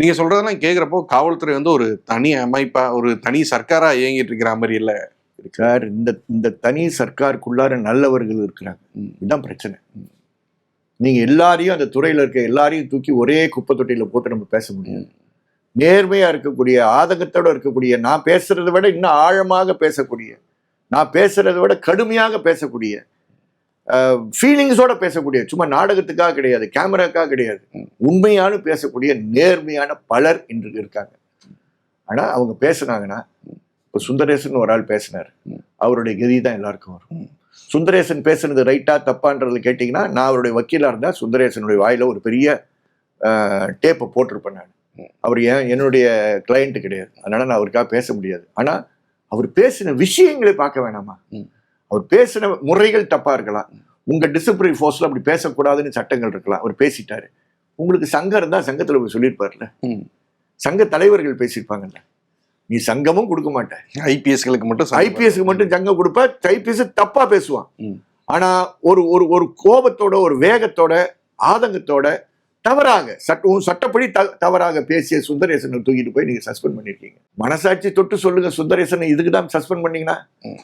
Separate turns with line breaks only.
நீங்க சொல்றதெல்லாம் கேக்குறப்போ காவல்துறை வந்து ஒரு தனி அமைப்பா ஒரு தனி சர்க்காரா இயங்கிட்டு இருக்கிற மாதிரி இல்ல.
சார் இந்த இந்த தனி சர்க்காருக்குள்ளார நல்லவர்கள் இருக்கிறாங்க. இதுதான் பிரச்சனை. நீங்க எல்லாரையும் அந்த துறையில இருக்க எல்லாரையும் தூக்கி ஒரே குப்பை தொட்டியில போட்டு நம்ம பேச முடியாது. நேர்மையா இருக்கக்கூடிய ஆதங்கத்தோட இருக்கக்கூடிய நான் பேசுறதை விட இன்னும் ஆழமாக பேசக்கூடிய நான் பேசுறதை விட கடுமையாக பேசக்கூடிய ஃபீலிங்ஸோட பேசக்கூடிய சும்மா நாடகத்துக்காக கிடையாது கேமராக்காக கிடையாது. உண்மையான பேசக்கூடிய நேர்மையான பலர் இன்று இருக்காங்க ஆனா அவங்க பேசுனாங்கன்னா இப்போ சுந்தரேசன் ஒரு ஆள் பேசினார். அவருடைய கதி தான் எல்லாருக்கும் வரும். சுந்தரேசன் பேசுனது ரைட்டா தப்பான்றது கேட்டிங்கன்னா நான் அவருடைய வக்கீலா இருந்தா சுந்தரேசனுடைய வாயில ஒரு பெரிய டேப்பை போட்டிருப்பேன் நான். அவர் ஏன் என்னுடைய கிளையண்ட் கிடையாது அதனால நான் அவருக்காக பேச முடியாது ஆனா அவர் பேசின விஷயங்களை பார்க்க வேணாமா. அவர் பேசின முறைகள் தப்பா இருக்கலாம். உங்க டிசிப்ளினரி ஃபோர்ஸ்ல அப்படி பேசக்கூடாதுன்னு சட்டங்கள் இருக்கலாம். அவர் பேசிட்டாரு. உங்களுக்கு சங்கம் இருந்தா சங்கத்துல போய் சொல்லியிருப்பார்ல. சங்க தலைவர்கள் பேசியிருப்பாங்கல்ல? நீ சங்கமும் கொடுக்க மாட்ட.
ஐபிஎஸ்களுக்கு மட்டும்
ஐபிஎஸ்க்கு மட்டும் சங்கம் கொடுப்ப ஐபிஎஸ் தப்பா பேசுவான்.
ம்.
ஆனா ஒரு ஒரு ஒரு கோபத்தோட ஒரு வேகத்தோட ஆதங்கத்தோட தவறாக சட்டம் சட்டப்படி த- தவறாக பேசிய சுந்தரேசனை தூக்கிட்டு போய் நீங்க சஸ்பெண்ட் பண்ணிருக்கீங்க. மனசாட்சி தொட்டு சொல்லுங்க சுந்தரேசனை இதுக்கு தான் சஸ்பெண்ட் பண்ணீங்கன்னா?